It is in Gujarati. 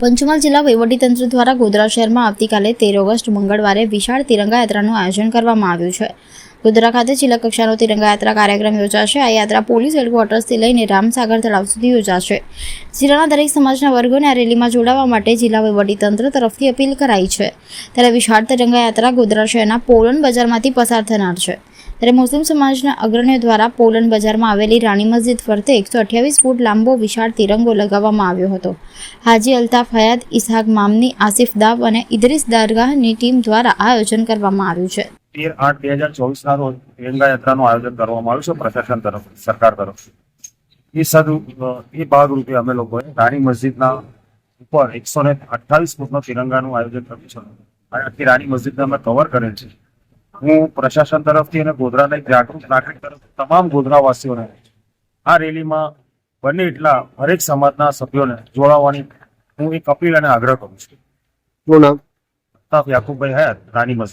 પંચમહાલ જિલ્લા વહીવટીતંત્ર દ્વારા ગોધરા શહેરમાં આવતીકાલે તેર ઓગસ્ટ મંગળવારે વિશાળ તિરંગા યાત્રાનું આયોજન કરવામાં આવ્યું છે. ગોધરા ખાતે જિલ્લા કક્ષાનો તિરંગા યાત્રા કાર્યક્રમ યોજાશે. આ યાત્રા પોલીસ હેડક્વાર્ટર્સથી લઈને રામસાગર તળાવ સુધી યોજાશે. જિલ્લાના દરેક સમાજના વર્ગોને આ રેલીમાં જોડાવા માટે જિલ્લા વહીવટીતંત્ર તરફથી અપીલ કરાઈ છે. ત્યારે વિશાળ તિરંગા યાત્રા ગોધરા શહેરના પોલન બજારમાંથી પસાર થનાર છે. ત્યારે મુસ્લિમ સમાજના અગ્રણીઓ દ્વારા પોલન બજારમાં આવેલી રાણી મસ્જિદ ફરતે એકસો અઠ્યાવીસ ફૂટ લાંબો વિશાળ તિરંગો લગાવવામાં આવ્યો હતો. હાજી અલ્તાફ હયાત ઇસહાક મામની, આસિફ દાવ અને ઇદરીસ દારગાહની ટીમ દ્વારા આ આયોજન કરવામાં આવ્યું છે. તેર આઠ બે હજાર ચોવીસ ના રોજ તિરંગા યાત્રાનું આયોજન કરવામાં આવ્યું છે પ્રશાસન તરફ સરકાર તરફ. એ સદ એ ભાગરૂપે અમે લોકોએ રાણી મસ્જિદના ઉપર એકસો ને અઠ્ઠાવીસ ફૂટનો તિરંગાનું આયોજન કર્યું છે. અને આખી રાણી મસ્જિદને અમે કવર કરેલ છે. હું પ્રશાસન તરફથી અને ગોધરાના એક જાગૃત નાગરિક તરફ તમામ ગોધરાવાસીઓને આ રેલીમાં બને એટલા હરેક સમાજના સભ્યોને જોડાવાની હું એક અપીલ અને આગ્રહ કરું છું. શું નામ? અલ્તાફ યાકુબભાઈ હયાત રાણી મસ્જિદ.